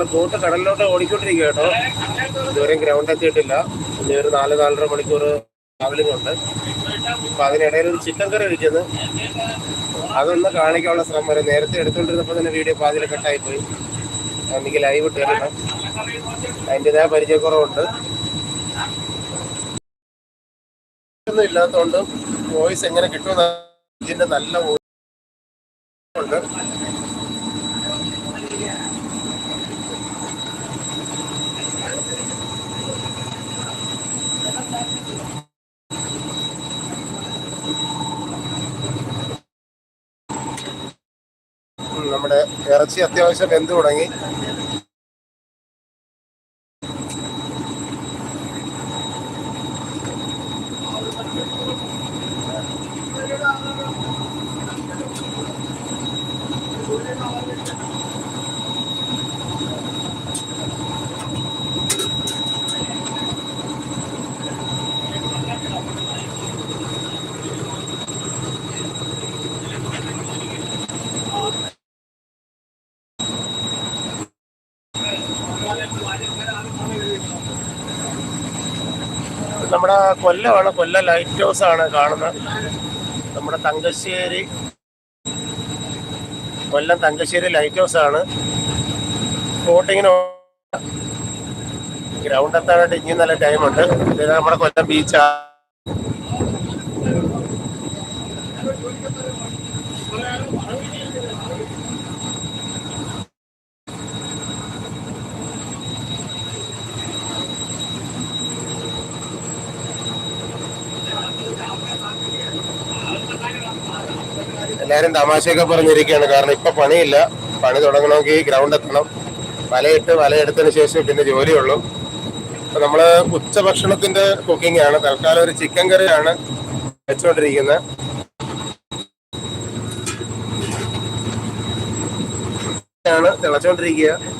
ഞങ്ങൾ ബോട്ട് കടലിലോട്ട് ഓടിക്കൊണ്ടിരിക്കുക കേട്ടോ. ഇതുവരെയും ഗ്രൗണ്ട് എത്തിയിട്ടില്ല. ഇനി ഒരു നാല് നാലര മണിക്കൂർ ട്രാവലിംഗ് ഉണ്ട്. അപ്പൊ അതിനിടയിൽ ഒരു ചിക്കൻ കറി കഴിച്ചത് അതൊന്ന് കാണിക്കാനുള്ള ശ്രമം. നേരത്തെ എടുത്തുകൊണ്ടിരുന്നപ്പോൾ തന്നെ വീഡിയോ പാതിയിൽ കട്ടായി പോയി എനിക്ക് ലൈവ് ഇട്ട് തരണം. അതിന്റെതായ പരിചയക്കുറവുണ്ട്. ഒന്നും ഇല്ലാത്തതുകൊണ്ട് വോയിസ് എങ്ങനെ കിട്ടുമെന്ന് ഇതിന്റെ നല്ല ഉണ്ട് ഉം, നമ്മുടെ ഇറച്ചി അത്യാവശ്യം വെന്ത് തുടങ്ങി നമ്മുടെ കൊല്ലമാണ് കൊല്ല ലൈറ്റ് ഹൗസ് ആണ് കാണുന്നത്. നമ്മുടെ തങ്കശ്ശേരി കൊല്ലം തങ്കശ്ശേരി ലൈറ്റ് ഹൗസ് ആണ്. ബോട്ടിങ്ങിന് ഗ്രൗണ്ട് എത്താനായിട്ട് ഇനി നല്ല ടൈമുണ്ട് നമ്മുടെ കൊല്ലം ബീച്ചാ എല്ലാരും തമാശയൊക്കെ പറഞ്ഞിരിക്കുകയാണ്. കാരണം ഇപ്പൊ പണിയില്ല. പണി തുടങ്ങണമെങ്കിൽ ഗ്രൗണ്ട് എത്തണം. വലയിട്ട് വലയെടുത്തതിന് ശേഷം പിന്നെ ജോലിയുള്ളൂ. അപ്പൊ നമ്മൾ ഉച്ചഭക്ഷണത്തിന്റെ കുക്കിംഗ് ആണ്. തൽക്കാലം ഒരു ചിക്കൻ കറിയാണ് വെച്ചുകൊണ്ടിരിക്കുന്നത് ാണ് തിളച്ചോണ്ടിരിക്കുക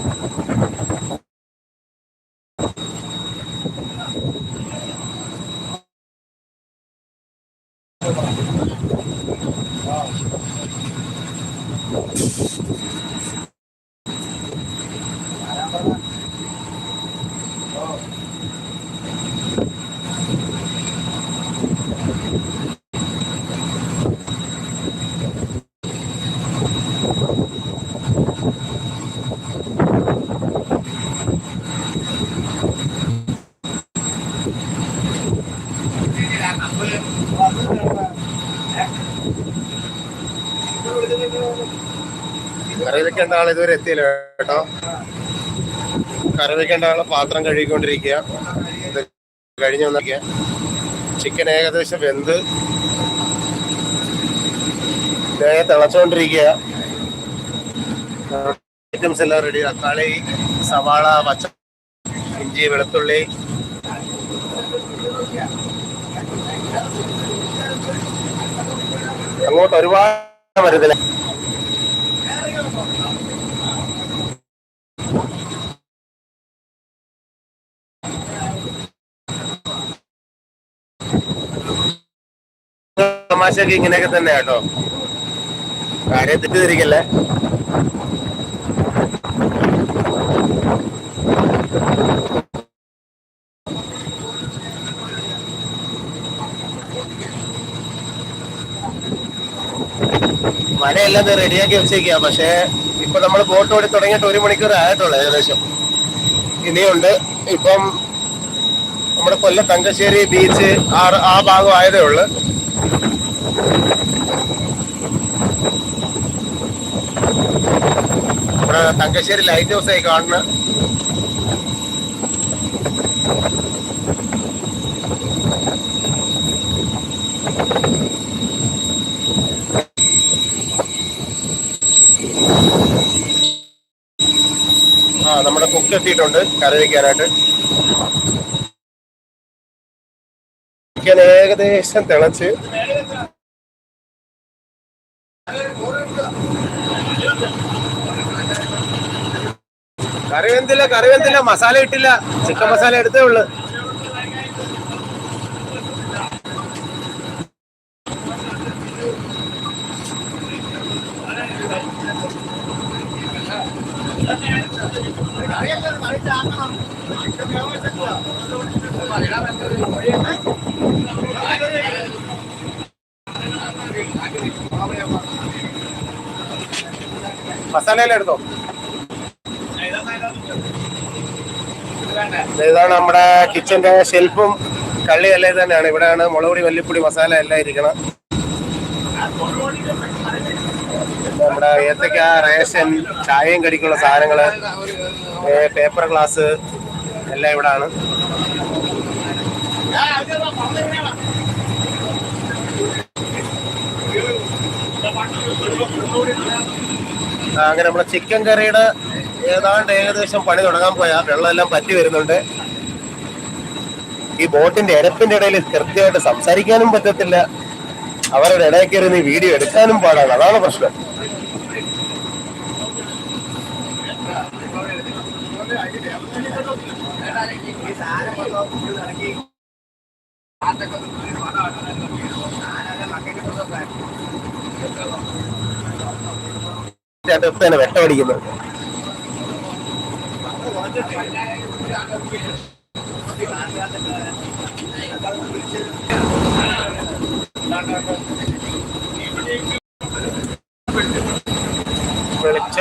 കറി ആൾ ഇതുവരെ എത്തിയില്ല കേട്ടോ. കറി വെക്കേണ്ട ആൾ പാത്രം കഴുകിക്കൊണ്ടിരിക്കുക. കഴിഞ്ഞു വന്നിരിക്കുക. ചിക്കൻ ഏകദേശം വെന്ത്. തേങ്ങ തിളച്ചോണ്ടിരിക്കുക. ഐറ്റംസ് എല്ലാം റെഡി തക്കാളി സവാള പച്ച ഇഞ്ചി വെളുത്തുള്ളി. അങ്ങോട്ട് ഒരുപാട് വരുന്നില്ല തമാശയൊക്കെ ഇങ്ങനെയൊക്കെ തന്നെ കേട്ടോ. കാര്യം തെറ്റിദ്ധരിക്കല്ലേ? മഴയെല്ലാം റെഡിയാക്കി വെച്ചേക്കുക പക്ഷേ ഇപ്പൊ നമ്മൾ ബോട്ട് ഓടി തുടങ്ങിയിട്ട് ഒരു മണിക്കൂർ ആയിട്ടുള്ളൂ ഏകദേശം. ഇനിയുണ്ട്. ഇപ്പം നമ്മുടെ കൊല്ലം തങ്കശ്ശേരി ബീച്ച് ആ ആ ഭാഗം ആയതേ ഉള്ളു. നമ്മുടെ തങ്കശ്ശേരി ലൈറ്റ് ഹൗസ് ആയി കാണുന്ന ആ നമ്മുടെ കുക്ക് എത്തിയിട്ടുണ്ട്. കറി വയ്ക്കാനായിട്ട് ഏകദേശം തിളച്ച്. കറി വെന്തില്ല കറി വെന്തില്ല മസാല ഇട്ടില്ല. ചിക്കൻ മസാല എടുത്തേ ഉള്ളു. മസാലയെല്ലാം ഇതാണ് നമ്മുടെ കിച്ചന്റെ ഷെൽഫും കള്ളി എല്ലാം തന്നെയാണ്. ഇവിടെയാണ് മുളകുപൊടി മല്ലിപ്പൊടി മസാല എല്ലാം ഇരിക്കണം നമ്മുടെ ഏത്തക്ക റേഷൻ ചായയും കടിക്കുള്ള സാധനങ്ങൾ പേപ്പർ ഗ്ലാസ് എല്ലാം ഇവിടാണ്. ആണ് അങ്ങനെ നമ്മുടെ ചിക്കൻ കറിയുടെ ഏതാണ്ട് ഏകദേശം പണി തുടങ്ങാൻ പോയാ. വെള്ളമെല്ലാം പറ്റി വരുന്നുണ്ട്. ഈ ബോട്ടിന്റെ ഇരപ്പിന്റെ ഇടയിൽ കൃത്യമായിട്ട് സംസാരിക്കാനും പറ്റത്തില്ല. അവരുടെ ഇടയിൽ കയറി നീ വീഡിയോ എടുക്കാനും പാടാണ്. അതാണ് പ്രശ്നം. അടുത്ത് തന്നെ വെട്ടമടിക്കുന്നത്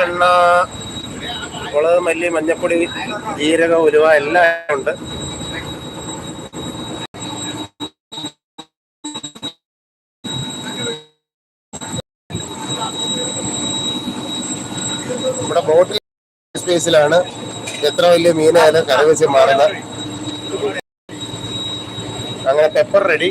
വെളിച്ചെണ്ണ മുളക് മല്ലി മഞ്ഞപ്പൊടി ജീരക ഉലുവ എല്ലാം ഉണ്ട്. നമ്മുടെ ബോട്ടിൽ സ്പേസിലാണ് എത്ര വലിയ മീനായാലും കറി മാറുന്നത്. അങ്ങനെ പെപ്പർ റെഡി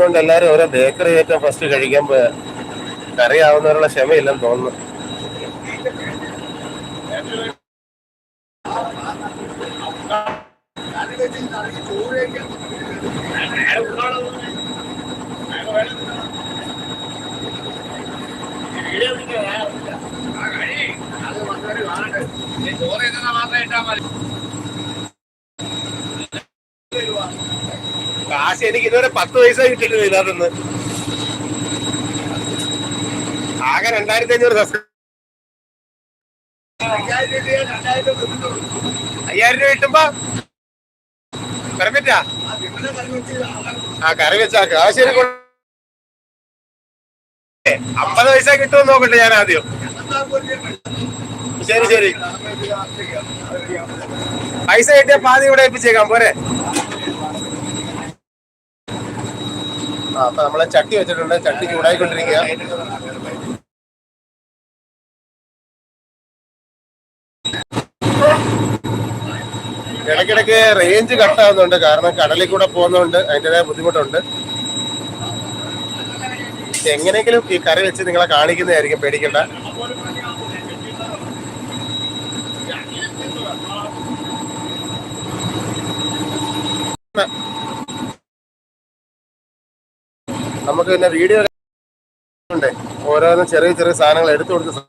വിശക്കുന്നുണ്ട് എല്ലാവരും ഓരോ ബേക്കറി ഏറ്റവും ഫസ്റ്റ് കഴിക്കാൻ പോയ കറി ആവുന്നവരുള്ള ക്ഷമയില്ലെന്ന് തോന്നുന്നു. എനിക്ക് ഇതുവരെ പത്ത് പൈസ കിട്ടിയിട്ടില്ല ഇതിനകത്തുനിന്ന്. ആകെ രണ്ടായിരത്തി അഞ്ഞൂറ് അയ്യായിരം രൂപ കിട്ടുമ്പോ പെർമിറ്റാ ആ കറി വെച്ചാ. കാശ് എനിക്ക് കൊ- ഏ, അമ്പത് പൈസ കിട്ടുമെന്ന് നോക്കട്ടെ ഞാൻ ആദ്യം. ശരി ശരി. പൈസ കിട്ടിയ പാതി ഇവിടെ ഏൽപ്പിച്ചേക്കാം പോരെ ആ അപ്പൊ നമ്മളെ ചട്ടി വെച്ചിട്ടുണ്ട്. ചട്ടി ചൂടായിക്കൊണ്ടിരിക്കുക. ഇടയ്ക്കിടയ്ക്ക് റേഞ്ച് കട്ടാവുന്നുണ്ട് കാരണം കടലിൽ കൂടെ പോകുന്നതുകൊണ്ട് അതിന്റെതായ ബുദ്ധിമുട്ടുണ്ട്. എങ്ങനെയെങ്കിലും ഈ കറി വെച്ച് നിങ്ങളെ കാണിക്കുന്നതായിരിക്കും. പേടിക്കണ്ട. നമുക്ക് പിന്നെ വീഡിയോ ഉണ്ട്. ഓരോന്നും ചെറിയ ചെറിയ സാധനങ്ങൾ എടുത്തു കൊടുത്ത് സ-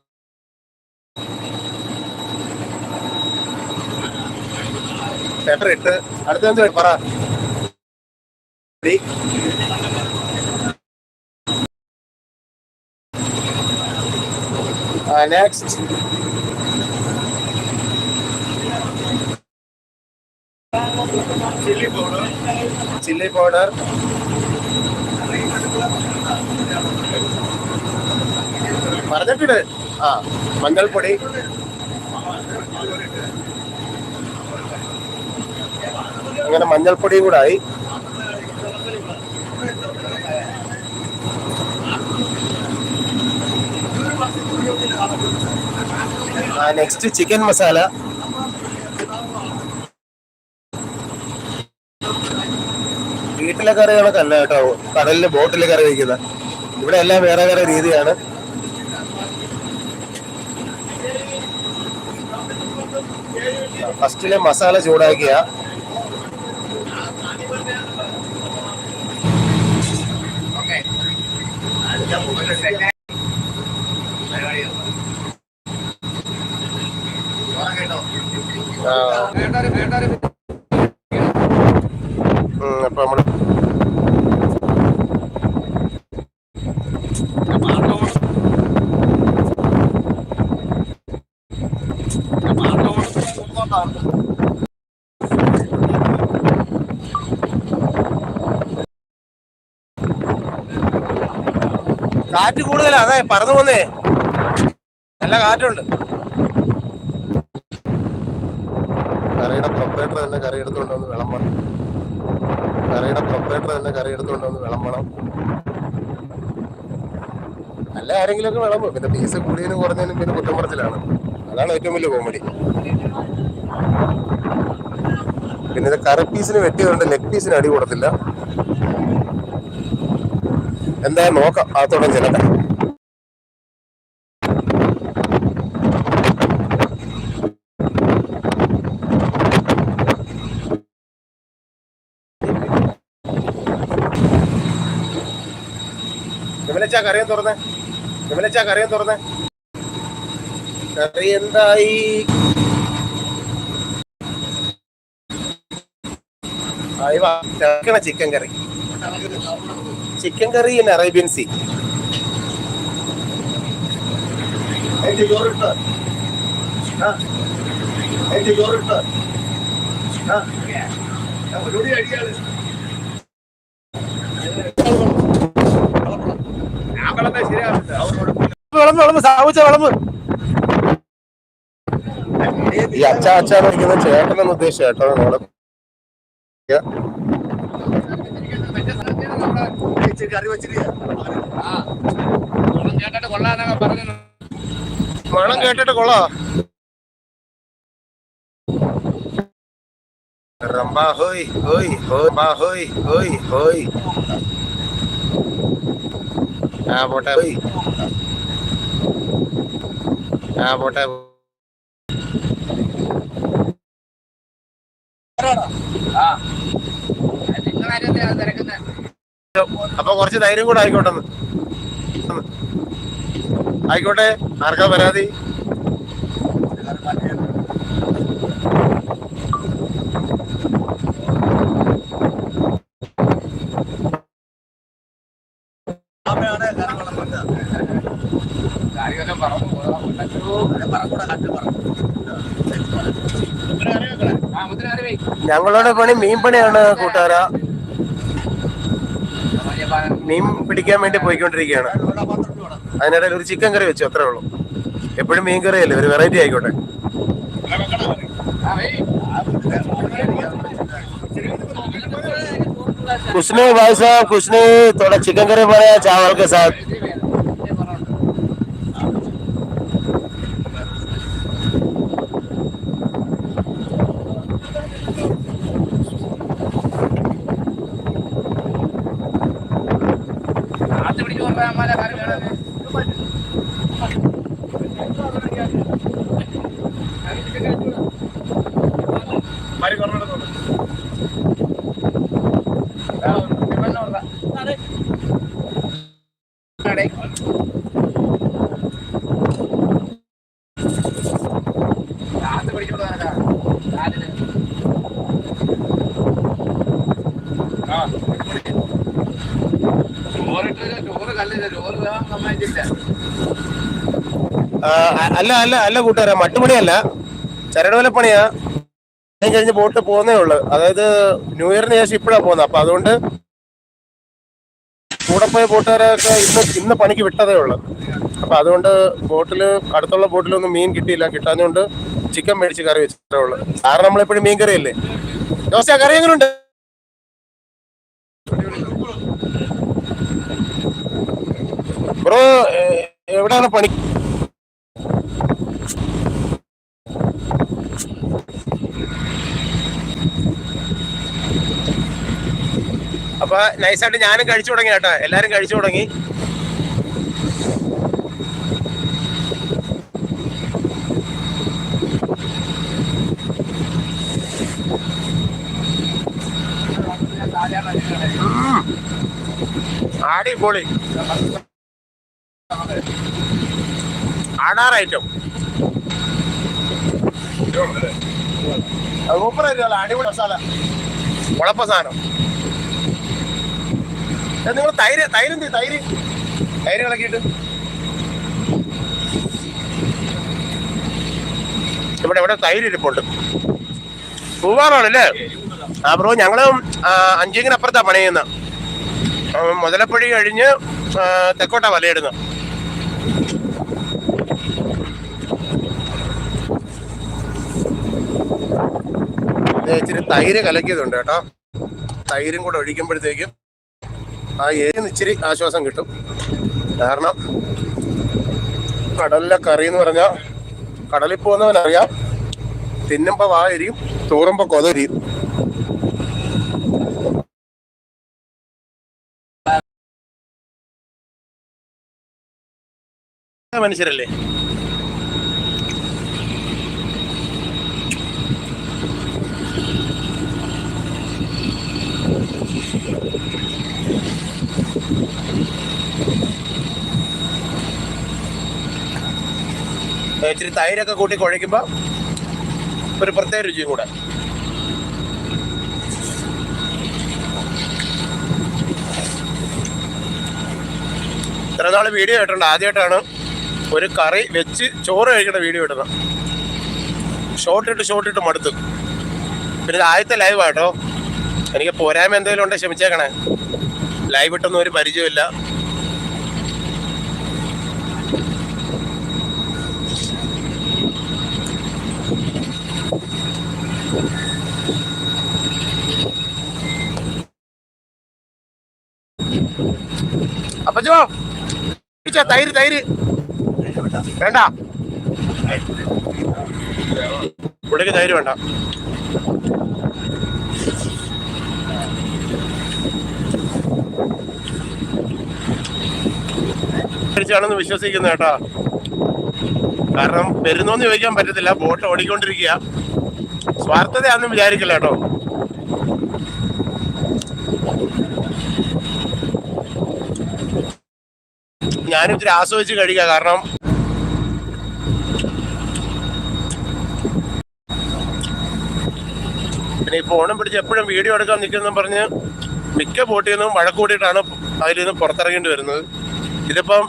ഇട്ട് അടുത്ത പറ? Next chilli powder chilli powder പറഞ്ഞിട്ടുണ്ട്. ആ മഞ്ഞൾപ്പൊടി അങ്ങനെ മഞ്ഞൾപ്പൊടിയും കൂടെ ആയി നെക്സ്റ്റ് ചിക്കൻ മസാല വീട്ടിലെ കറികളൊക്കെ അല്ല കേട്ടോ. കടലിന് ബോട്ടിലെ കറി വയ്ക്കുന്നത് ഇവിടെ എല്ലാം വേറെ വേറെ രീതിയാണ്. ഫസ്റ്റിലെ മസാല ചൂടാക്കിയ ആ, ഉം, അപ്പൊ നമ്മൾ കാറ്റ് കൂടുതലാ. അതെ പറന്നു പോന്നേ. നല്ല കാറ്റുണ്ട്. കറിയുടെ പ്രൊപ്പറേറ്റർ തന്നെ കറി എടുത്തുകൊണ്ട് വന്ന് വിളമ്പണം. കറിയുടെ പ്രൊപ്പറേറ്റർ തന്നെ കറി എടുത്തുകൊണ്ട് വന്ന് വിളമ്പണം. ആരെങ്കിലും ഒക്കെ വിളമ്പും. പിന്നെ പീസ് കൂടിയതിനും കുറഞ്ഞതിനും പിന്നെ കുറ്റം അതാണ് ഏറ്റവും വലിയ കോമഡി പിന്നെ ഇത് കറി പീസിന് വെട്ടിയതുകൊണ്ട് ലെഗ് പീസിന് അടി കൊടുത്തില്ല. എന്തായാലും നോക്കാം. അകത്തോടെ ചെല്ലട്ടെ. വിമലച്ചാ കറിയും തുറന്നേ. വിമലച്ചാ കറിയും തുറന്നേ. കറി എന്തായി? Chicken curry. Chicken curry in Arabian sea വിളമ്പ് വിളമ്പ് സാവിച്ച വിളമ്പ് ഈ അച്ഛ അച്ഛ എന്ന് വിളിക്കുന്ന ചേട്ടനെന്ന് ഉദ്ദേശിച്ച നമ്മൾ കറി വെച്ചിരിക്കുക മണം കേട്ടിട്ട് കൊള്ളാ. റംബ ഹോയ് ഹോയ് ഹോയ് ബാ ഹോയ് ഹോയ് ഹോയ്. ആ പോട്ടെ. ഹോയ്. ആ പോട്ടെ. അപ്പൊ കുറച്ച് ധൈര്യം കൂടെ ആയിക്കോട്ടെ. ആയിക്കോട്ടെ ആർക്കാ പരാതി? ഞങ്ങളുടെ പണി മീൻ പണിയാണ് കൂട്ടുകാരാ. മീൻ പിടിക്കാൻ വേണ്ടി പോയിക്കൊണ്ടിരിക്കുകയാണ് അതിനിടയിൽ ഒരു ചിക്കൻ കറി വെച്ചു അത്രേ ഉള്ളൂ എപ്പോഴും മീൻ കറി അല്ലേ ഒരു വെറൈറ്റി ആയിക്കോട്ടെ कुछ नहीं भाई साहब कुछ नहीं थोड़ा चिकन करी बनाया चावल के साथ ആ, അല്ല അല്ല അല്ല കൂട്ടുകാരാ മട്ടുപണിയല്ല. ചരടുവല പണിയാ. ഞാൻ കഴിഞ്ഞ് ബോട്ട് പോകുന്നേ ഉള്ളു. അതായത് ന്യൂ ഇയറിന് ശേഷം ഇപ്പോഴാ പോകുന്നത് അപ്പൊ അതുകൊണ്ട് കൂടെ പോയ ബോട്ടുകാരൊക്കെ ഇന്ന് ഇന്ന് പണിക്ക് വിട്ടതേ ഉള്ളൂ. അപ്പൊ അതുകൊണ്ട് ബോട്ടിൽ അടുത്തുള്ള ബോട്ടിലൊന്നും മീൻ കിട്ടിയില്ല. കിട്ടാഞ്ഞുകൊണ്ട് ചിക്കൻ മേടിച്ച് കറി വെച്ചിട്ടേ ഉള്ളൂ. കാരണം നമ്മളെപ്പോഴും മീൻ കറി അല്ലേ ദോശ കറി എങ്ങനെയുണ്ട് ബ്രോ എവിടെയാണ് പണി? അപ്പൊ നൈസായിട്ട് ഞാനും കഴിച്ചു തുടങ്ങി കേട്ടോ. എല്ലാരും കഴിച്ചു തുടങ്ങി. ആടി പൊളി ആടാറായിട്ടും സൂപ്പറായിരിക്കും അടിപൊളി മസാല. കുഴപ്പ സാധനം. നിങ്ങൾ തൈര് തൈര് എന്ത് തൈര്. തൈര് ഇളക്കിയിട്ട്. ഇവിടെ ഇവിടെ തൈര് ഇരിപ്പുണ്ട്. പൂവാറാണല്ലേ? ആ ബ്രോ ഞങ്ങൾ അഞ്ചിങ്ങിനപ്പുറത്താ പണി ചെയ്യുന്ന മുതലപ്പുഴി കഴിഞ്ഞ് തെക്കോട്ടാ വലയിടുന്നത് ഇച്ചിരി തൈര് കലക്കിയതുണ്ട് കേട്ടോ. തൈരും കൂടെ ഒഴിക്കുമ്പോഴത്തേക്കും ആ ഏരിയ ഇച്ചിരി ആശ്വാസം കിട്ടും. കാരണം കടലിലെ കറി എന്ന് പറഞ്ഞാൽ കടലിൽ പോകുന്നവനറിയാം തിന്നുമ്പോ വാ എരിയും തൂറുമ്പോ കൊതരിയും മനുഷ്യരല്ലേ? ഇച്ചിരി തൈരൊക്കെ കൂട്ടി കുഴയ്ക്കുമ്പോൾ ഒരു പ്രത്യേക രുചിയും കൂടെ. ഇത്ര നാൾ വീഡിയോ ഇട്ടുണ്ട് ആദ്യമായിട്ടാണ് ഒരു കറി വെച്ച് ചോറ് കഴിക്കുന്ന വീഡിയോ ഇടുന്നത്. ഷോർട്ട് ഇട്ട് ഷോർട്ട് ഇട്ട് മടുത്തു. പിന്നെ ഇത് ആദ്യത്തെ ലൈവ് ആട്ടോ. എനിക്ക് പോരായ്മ എന്തെങ്കിലും ഉണ്ടെങ്കിൽ ക്ഷമിച്ചേക്കണേ. ലൈവ് ഇട്ടൊന്നും ഒരു പരിചയമില്ല ഇച്ചാ, തൈര് തൈര്. വേണ്ട. പുള്ളിക്ക് തൈര് വേണ്ട. ാണെന്ന് വിശ്വസിക്കുന്നു കേട്ടോ. കാരണം വരുന്നോന്ന് ചോദിക്കാൻ പറ്റത്തില്ല. ബോട്ട് ഓടിക്കൊണ്ടിരിക്കുക. സ്വാർത്ഥതയാണെന്നും വിചാരിക്കില്ല കേട്ടോ. ഞാനും ഇത്തിരി ആസ്വദിച്ച് കഴിക്കുക കാരണം പിന്നെ ഈ ഫോണും പിടിച്ച് എപ്പോഴും വീഡിയോ എടുക്കാൻ നിൽക്കുന്ന പറഞ്ഞ് മിക്ക ബോട്ടിൽ നിന്നും വഴക്ക് കൂടിയിട്ടാണ് അതിൽ നിന്ന് പുറത്തിറങ്ങേണ്ടി വരുന്നത്. ഇതിപ്പം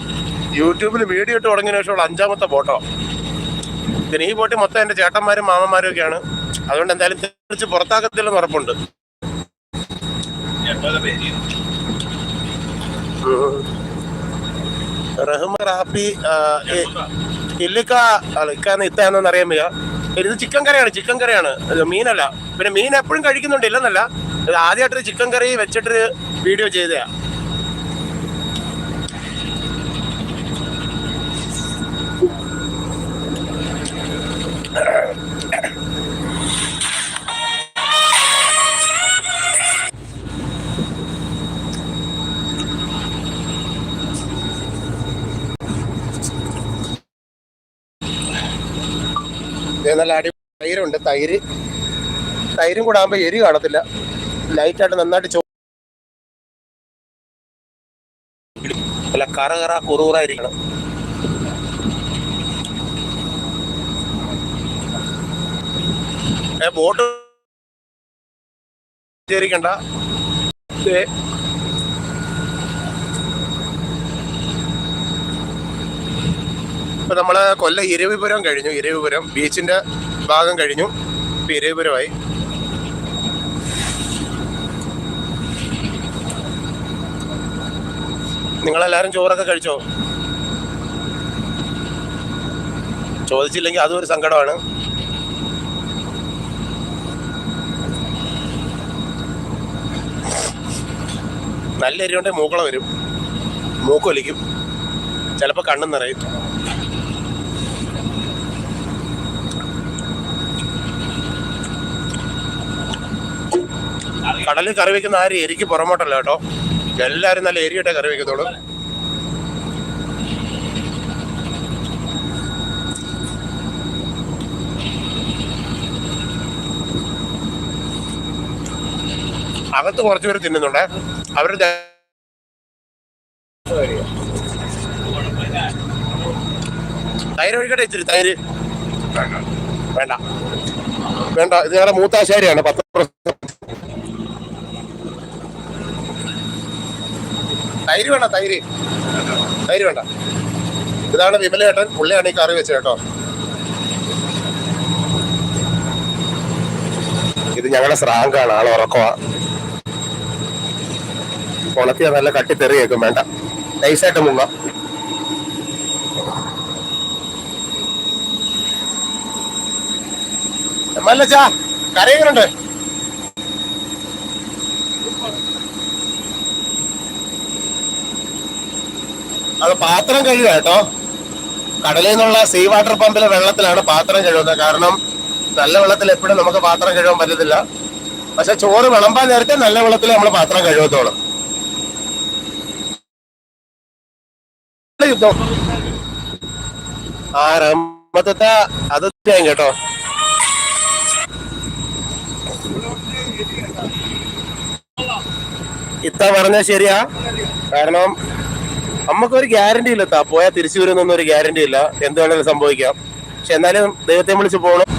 യൂട്യൂബിൽ വീഡിയോ ഇട്ട് തുടങ്ങിയ ശേഷമുള്ള അഞ്ചാമത്തെ ബോട്ടോ പിന്നെ ഈ ബോട്ടിൽ മൊത്തം എന്റെ ചേട്ടന്മാരും മാമന്മാരും ഒക്കെയാണ്. അതുകൊണ്ട് എന്തായാലും തിരിച്ച് പുറത്താക്കത്തില്ലെന്ന് ഉറപ്പുണ്ട്. റഹ്മ റാഫി ഇല്ലിക്ക ഇക്കാന്ന് ഇത്താന്നൊന്നും അറിയാൻ വയ്യ. ഇത് ചിക്കൻ കറിയാണ് ചിക്കൻ കറിയാണ്. മീനല്ല. പിന്നെ മീൻ എപ്പോഴും കഴിക്കുന്നുണ്ട് ഇല്ലെന്നല്ല. ഇത് ആദ്യമായിട്ടൊരു ചിക്കൻ കറി വെച്ചിട്ടൊരു വീഡിയോ ചെയ്തയാ. നല്ല അടി തൈരുണ്ട്. തൈര് തൈരും കൂടെ ആകുമ്പോൾ എരി കാണത്തില്ല. ലൈറ്റായിട്ട് നന്നായിട്ട് ചോ അല്ല കറ കറ കുറുകുറായിരിക്കണം ബോട്ട് ചേരിക്കണ്ട ഇപ്പൊ നമ്മൾ കൊല്ലം ഇരവിപുരം കഴിഞ്ഞു. ഇരവിപുരം ബീച്ചിന്റെ ഭാഗം കഴിഞ്ഞു. ഇപ്പൊ ഇരവിപുരമായി. നിങ്ങളെല്ലാരും ചോറൊക്കെ കഴിച്ചോ? ചോദിച്ചില്ലെങ്കിൽ അതും ഒരു സങ്കടമാണ്. നല്ല എരിവുണ്ടെങ്കിൽ മൂക്കള വരും. മൂക്കൊലിക്കും. ചിലപ്പോൾ കണ്ണും നിറയും. കടലിൽ കറി വെക്കുന്ന ആരും എരിക്ക് പുറമോട്ടല്ല കേട്ടോ. എല്ലാരും നല്ല എരിയിട്ടേ കറി വെക്കത്തുള്ളൂ. അകത്ത് കുറച്ച് പേര് തിന്നുന്നുണ്ട്. അവരുടെ തൈര് ഒഴിക്കട്ടെ ഇച്ചിരി തൈര്. വേണ്ട. വേണ്ട. ഇത് ഞങ്ങളുടെ മൂത്താശാരിയാണ്. പത്ത് തൈര് വേണ്ട തൈര്. തൈര് വേണ്ട. ഇതാണ് വിമലേട്ടൻ പുള്ളിയാണ് ഈ കറി വെച്ചത് കേട്ടോ. ഇത് ഞങ്ങളുടെ സ്രാങ്കാണ് ആൾ ഉറക്കമാ ഉണക്കിയ നല്ല കട്ടി തെറി കേൾക്കും വേണ്ട. നൈസായിട്ട് മുങ്ങാം. മല്ലച്ചാ കറി എങ്ങനുണ്ട് അത് പാത്രം കഴുകുക കേട്ടോ. കടലിൽ നിന്നുള്ള സീ വാട്ടർ പമ്പിലെ വെള്ളത്തിലാണ് പാത്രം കഴുകുന്നത്. കാരണം നല്ല വെള്ളത്തിൽ എപ്പോഴും നമുക്ക് പാത്രം കഴുകാൻ പറ്റത്തില്ല. പക്ഷെ ചോറ് വിളമ്പാൻ നേരത്തെ നല്ല വെള്ളത്തിൽ നമ്മൾ പാത്രം കഴുകത്തോളും. യുദ്ധം. ആ റഹ്മത്തത്തെ അത് കേട്ടോ. ഇത്ത പറഞ്ഞ ശരിയാ. കാരണം നമുക്കൊരു ഗ്യാരണ്ടി ഇല്ല പോയാൽ തിരിച്ചു വരുന്നൊന്നും ഒരു ഗ്യാരണ്ടി ഇല്ല എന്ത് വേണമെങ്കിലും സംഭവിക്കാം. പക്ഷെ എന്നാലും ദൈവത്തെ വിളിച്ച് പോകണം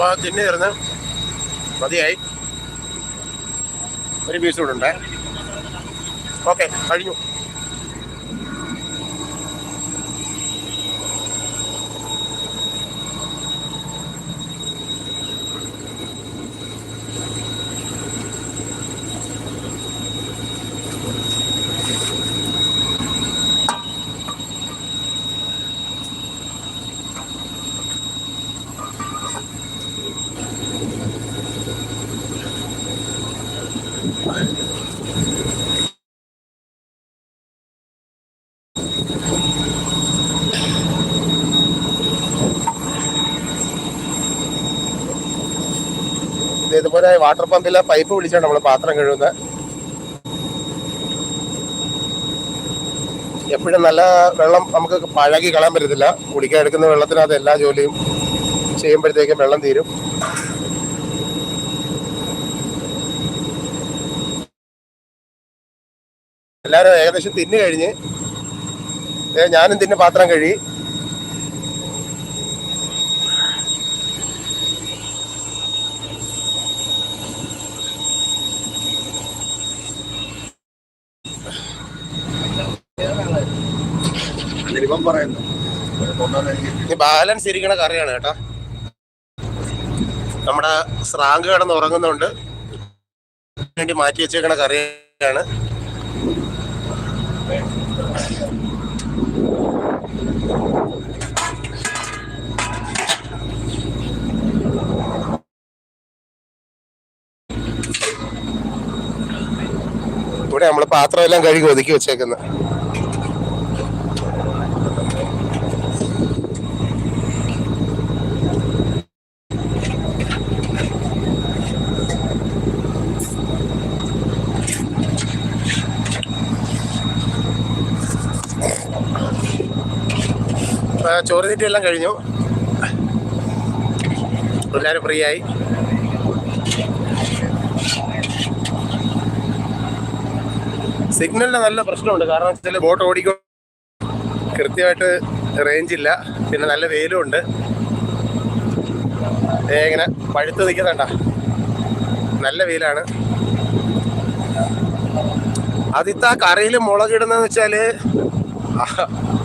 അപ്പൊ തിന്നു തീർന്ന് മതിയായി. ഒരു പീസ് കൂടെ ഉണ്ട്. ഓക്കെ കഴിഞ്ഞു. ഇതുപോലെ വാട്ടർ പമ്പിലെ പൈപ്പ് വിളിച്ചാണ് നമ്മൾ പാത്രം കഴുകുന്നത് എപ്പോഴും നല്ല വെള്ളം നമുക്ക് പഴകി കളയാൻ പറ്റത്തില്ല. കുടിക്കാൻ എടുക്കുന്ന വെള്ളത്തിനകത്ത് എല്ലാ ജോലിയും ചെയ്യുമ്പോഴത്തേക്കും വെള്ളം തീരും. എല്ലാവരും ഏകദേശം തിന്നു കഴിഞ്ഞ് ഞാനും തിന്ന് പാത്രം കഴുകി ഇവൻ പറയുന്നു കൊണ്ടുവന്ന് എനിക്ക് ഇനി ബാലൻസ് ഇരിക്കണ കറിയാണ് കേട്ടോ. നമ്മുടെ സ്രാങ്ക് കിടന്ന് ഉറങ്ങുന്നുണ്ട്. വേണ്ടി മാറ്റി വെച്ചേക്കണ കറിയാണ്. ഇവിടെ നമ്മൾ പാത്രമെല്ലാം കഴുകി ഒതുക്കി വെച്ചേക്കുന്നത് ചോറ് തീറ്റയെല്ലാം കഴിഞ്ഞു. എല്ലാവരും ഫ്രീ ആയി. സിഗ്നലിന് നല്ല പ്രശ്നമുണ്ട്. കാരണം ചില ബോട്ട് ഓടിക്കും കൃത്യമായിട്ട് റേഞ്ച് ഇല്ല. പിന്നെ നല്ല വെയിലും ഉണ്ട്. ഇങ്ങനെ പഴുത്ത് നിൽക്കുന്നുണ്ട നല്ല വെയിലാണ്. അതിത്ത കറിയിൽ മുളകിടുന്നതെന്ന് വെച്ചാൽ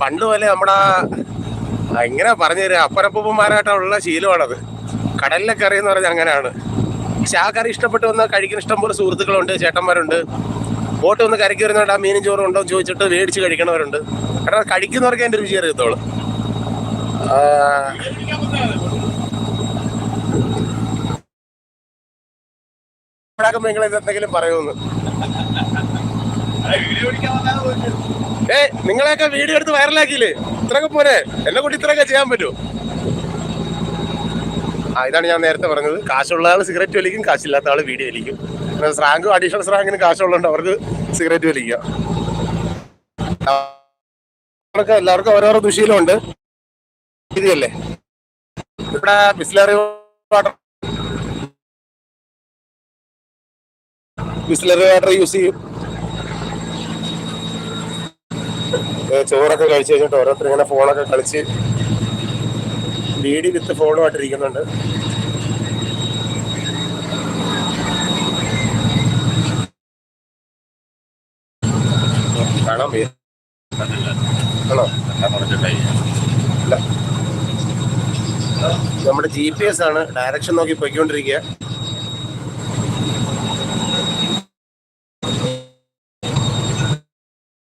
പണ്ട് പോലെ നമ്മുടെ എങ്ങനെ പറഞ്ഞു തരാം അപ്പരപ്പൂപ്പന്മാരായിട്ടുള്ള ശീലമാണത്. കടലിലെ കറി എന്ന് പറഞ്ഞാൽ അങ്ങനെയാണ്. പക്ഷെ ആ കറി ഇഷ്ടപ്പെട്ട് വന്നാൽ കഴിക്കുന്ന ഇഷ്ടംപോലെ സുഹൃത്തുക്കളുണ്ട് ചേട്ടന്മാരുണ്ട്. ബോട്ട് വന്ന് കരയ്ക്ക് വരുന്നവരുടെ ആ മീനും ചോറും ഉണ്ടോ എന്ന് ചോദിച്ചിട്ട് മേടിച്ച് കഴിക്കണവരുണ്ട്. കാരണം കഴിക്കുന്നവർക്ക് അതിന്റെ രുചി അറിയത്തോളൂ ആ, ഉണ്ടാക്കുമ്പോ നിങ്ങൾ എന്തെങ്കിലും പറയുമെന്ന്. ഏ നിങ്ങളെയൊക്കെ വീഡിയോ എടുത്ത് വൈറലാക്കിയില്ലേ? ഇത്രയൊക്കെ പോരെ. എന്നെ കൂടി ഇത്രയൊക്കെ ചെയ്യാൻ പറ്റുമോ ആ ഇതാണ് ഞാൻ നേരത്തെ പറഞ്ഞത്. കാശുള്ള ആൾ സിഗരറ്റ് വലിക്കും കാശില്ലാത്ത ആൾ വീഡിയോ വലിക്കും. സ്രാങ്കും അഡീഷണൽ സ്രാങ്കിന് കാശുള്ളതുകൊണ്ട് അവർക്ക് സിഗരറ്റ് വലിക്കാം. എല്ലാവർക്കും ഓരോരോ ദുശീലമുണ്ട്. ഇതല്ലേ? ഇവിടെ Bisleri water Bisleri water use ചെയ്യും ഏ, ചോറൊക്കെ കഴിച്ചു കഴിഞ്ഞിട്ട് ഓരോരുത്തർ ഇങ്ങനെ ഫോണൊക്കെ കളിച്ച് ബീഡി വിത്ത് ആണോ? അല്ല നമ്മുടെ ജി പി എസ് ആണ് ഡയറക്ഷൻ നോക്കി പോയിക്കൊണ്ടിരിക്കുക.